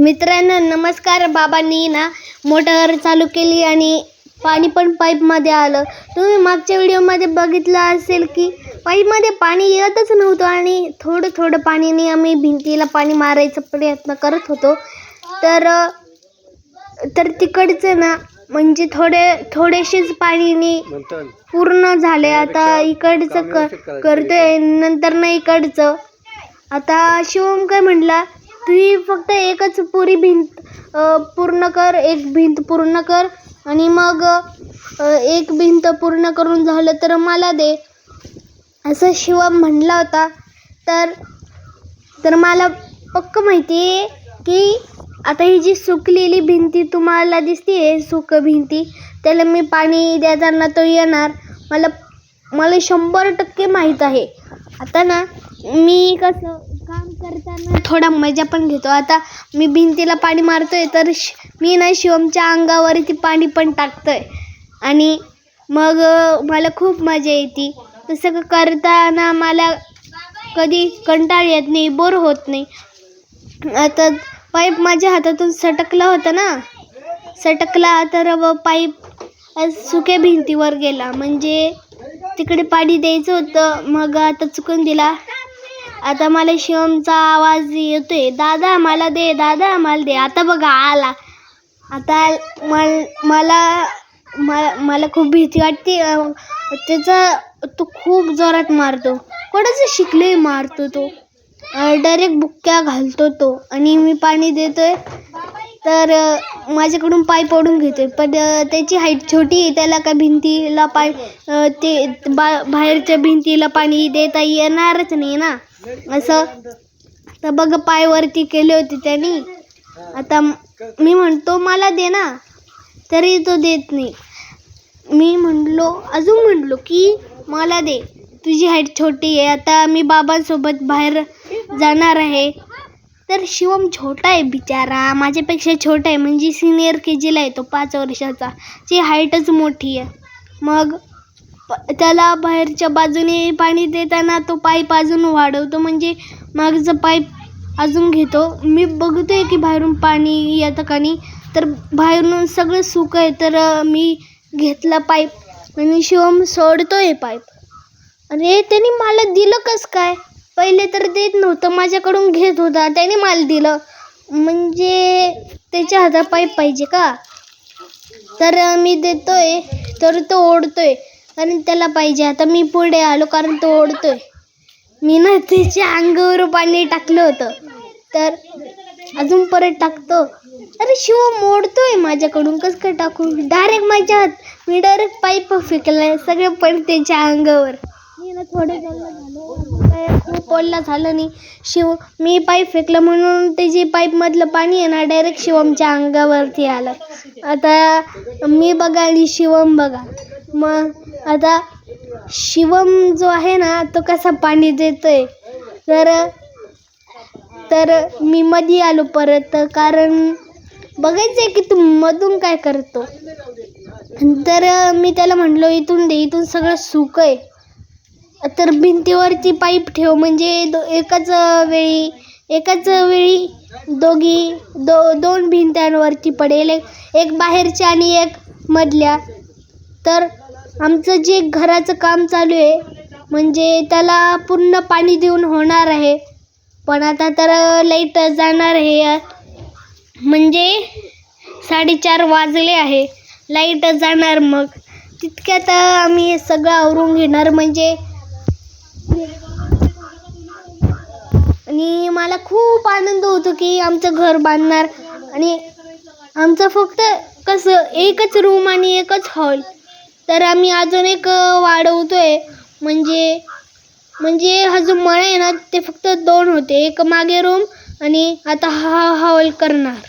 मित्रांनो नमस्कार बाबांनी ना मोटर चालू केली आणि पाणी पण पाईपमध्ये आलं. तुम्ही मागच्या व्हिडिओमध्ये बघितलं असेल की पाईपमध्ये पाणी येतच नव्हतं आणि थोडं थोडं पाणीने आम्ही भिंतीला पाणी मारायचा प्रयत्न करत होतो. तर तर तिकडचं ना म्हणजे थोडे थोडेसेच पाणीने पूर्ण झाले. आता इकडचं क करतोय नंतर ना इकडचं. आता शिवम काय म्हटला तुम्ही फक्त एकच पुरी भिंत पूर्ण कर एक भिंत पूर्ण कर आणि मग एक भिंत पूर्ण करून झालं तर मला दे. असं शिवम म्हणला होता. तर तर मला पक्क माहिती आहे की आता ही जी सुकलेली भिंती तुम्हाला दिसते सुक भिंती त्याला मी पाणी देताना तो येणार. मला मला शंभर टक्के माहीत आहे. आता ना मी कसं काम करताना थोडा मजा पण घेतो. आता मी भिंतीला पाणी मारतोय तर श मी ना शिवमच्या अंगावरती पाणी पण टाकतोय. आणि मग मला खूप मजा येते. तसं करताना मला कधी कंटाळ येत नाही बोर होत नाही. आता पाईप माझ्या हातातून सटकला होता ना? सटकला तर व पाईप सुक्या भिंतीवर गेला. म्हणजे तिकडे पाणी द्यायचं होतं मग आता चुकून दिला. आता मला शिवमचा आवाज येतोय. दादा मला दे दादा मला दे. आता बघा आला. आता मल मला मला मला खूप भीती वाटते. त्याचा तो खूप जोरात मारतो. कोणाचं शिकले मारतो तो? डायरेक्ट बुक्क्या घालतो तो. आणि मी पाणी देतोय. तर माझ्याकडून पाय पडून घेतोय. पण त्याची हाईट छोटी आहे. त्याला काय भिंतीला पाय ते बा बाहेरच्या भिंतीला पाणी देता येणारच नाही ना? असं. तर बघ पाय वरती केले होते त्यांनी. आता मी म्हणतो मला दे ना. तरी तो देत नाही. मी म्हणलो अजून म्हणलो की मला दे. तुझी हाईट छोटी आहे. आता मी बाबांसोबत बाहेर जाणार आहे. तर शिवम छोटा आहे बिचारा. माझ्यापेक्षा छोटा आहे. म्हणजे सिनियर के जीला आहे तो पाच वर्षाचा. ची हाईटच मोठी आहे. मग त्याला बाहेरच्या बाजूने पाणी देताना तो पाईप अजून वाढवतो. म्हणजे मागचं पाईप अजून घेतो. मी बघतोय की बाहेरून पाणी येतं का नाही. तर बाहेरून सगळं सुकं आहे. तर मी घेतला पाईप आणि शिवम सोडतोय पाईप. अरे त्याने मला दिलं कस काय? पहिले तर देत नव्हतं. माझ्याकडून घेत होता. त्याने मला दिलं. म्हणजे त्याच्या हातात पाईप पाहिजे का? तर मी देतोय. तर तो ओढतोय. कारण त्याला पाहिजे. आता मी पुढे आलो कारण तो ओढतोय. मी ना त्याच्या अंगावर पाणी टाकलं होतं. तर अजून परत टाकतो. अरे शिव मोडतोय माझ्याकडून. कसं काय टाकू? डायरेक्ट माझ्या हात मी डायरेक्ट पाईप फेकलाय. सगळं पण त्याच्या अंगावर. मी ना थोडं झालं झालं. काय खूप ओल्ला झालं नाही. शिव मी पाईप फेकलं म्हणून ते जे पाईपमधलं पाणी आहे ना डायरेक्ट शिवमच्या अंगावरती आलं. आता मी बघा आणि शिवम बघा. मग आता शिवम जो आहे ना तो कसा पाणी देतोय. तर तर मी मध्ये आलो परत कारण बघायचं आहे की तू मधून काय करतो. तर मी त्याला म्हणलो इथून दे इथून सगळं सुक आहे. तर भिंतीवरती पाईप ठेव म्हणजे दो एकाच वेळी एकाच वेळी दोघी दो दोन भिंत्यांवरती पडेल. एक एक बाहेरच्या आणि एक मधल्या. तर आमचं जे घराचं काम चालू आहे म्हणजे त्याला पूर्ण पाणी देऊन होणार आहे. पण आता तर लाइट जाणार आहे. म्हणजे साडेचार वाजले आहे. लाइट जाणार मग. तितक्यात आम्ही सगळं आवरून घेणार म्हणजे आणि मला खूप आनंद होतो की आमचं घर बांधणार. आणि आमचं फक्त कसं एकच रूम आणि एकच हॉल तर आम्ही अजून एक वाढवतोय. म्हणजे म्हणजे हा जो मळ आहे ना ते फक्त दोन होते. एक मागे रूम आणि आता हा हॉल करणार.